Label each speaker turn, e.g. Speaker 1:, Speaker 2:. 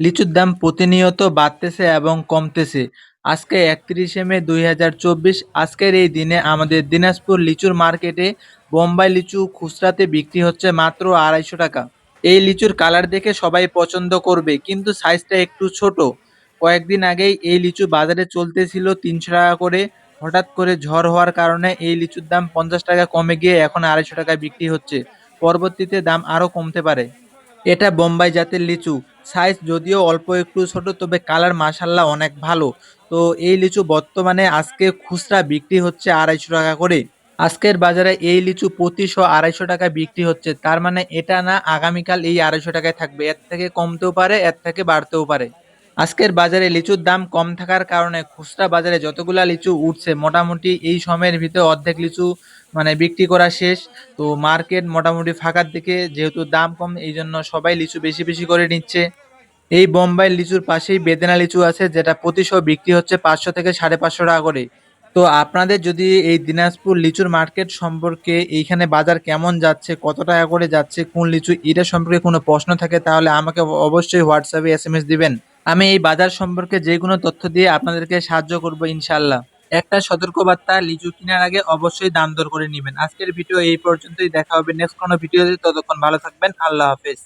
Speaker 1: লিচুর দাম প্রতিনিয়ত বাড়তেছে এবং কমতেছে। আজকে একত্রিশে মে দুই হাজার চব্বিশ, আজকের এই দিনে আমাদের দিনাজপুর লিচুর মার্কেটে বোম্বাই লিচু খুচরাতে বিক্রি হচ্ছে মাত্র আড়াইশো টাকা। এই লিচুর কালার দেখে সবাই পছন্দ করবে, কিন্তু সাইজটা একটু ছোট। কয়েকদিন আগেই এই লিচু বাজারে চলতেছিল তিনশো টাকা করে। হঠাৎ করে ঝড় হওয়ার কারণে এই লিচুর দাম পঞ্চাশ টাকা কমে গিয়ে এখন আড়াইশো টাকায় বিক্রি হচ্ছে। পরবর্তীতে দাম আরও কমতে পারে। এটা বোম্বাই জাতের লিচু। সাইজ যদিও অল্প, একটু ছোট, তবে কালার মাসাল্লাহ অনেক ভালো। তো এই লিচু বর্তমানে আজকে খুচরা বিক্রি হচ্ছে আড়াইশো টাকা করে। আজকের বাজারে এই লিচু প্রতিশো আড়াইশো টাকা বিক্রি হচ্ছে। তার মানে এটা না আগামীকাল এই আড়াইশো টাকায় থাকবে। এর থেকে কমতেও পারে, এর থেকে বাড়তেও পারে। আজকের বাজারে লিচুর দাম কম থাকার কারণে খুচরা বাজারে যতগুলা লিচু উঠছে, মোটামুটি এই সময়ের ভিতরে অর্ধেক লিচু মানে বিক্রি করা শেষ। তো মার্কেট মোটামুটি ফাঁকার দিকে, যেহেতু দাম কম এই জন্য সবাই লিচু বেশি বেশি করে নিচ্ছে। এই বোম্বাই লিচুর পাশেই বেদেনা লিচু আছে, যেটা প্রতিশো বিক্রি হচ্ছে পাঁচশো থেকে সাড়ে পাঁচশো টাকা করে। তো আপনাদের যদি এই দিনাজপুর লিচুর মার্কেট সম্পর্কে এইখানে বাজার কেমন যাচ্ছে, কত টাকা করে যাচ্ছে, কোন লিচু, এটা সম্পর্কে কোনো প্রশ্ন থাকে, তাহলে আমাকে অবশ্যই হোয়াটসঅ্যাপে এস এম এস দিবেন। আমি এই বাজার সম্পর্কে যে কোনো তথ্য দিয়ে আপনাদেরকে সাহায্য করব ইনশাল্লাহ একটা সতর্কবার্তা লিচু কেনার আগে অবশ্যই দাম দর করে নেবেন। আজকের ভিডিও এই পর্যন্তই। দেখা হবে নেক্সট কোনো ভিডিওতে। ততক্ষণ ভালো থাকবেন। আল্লাহ হাফেজ।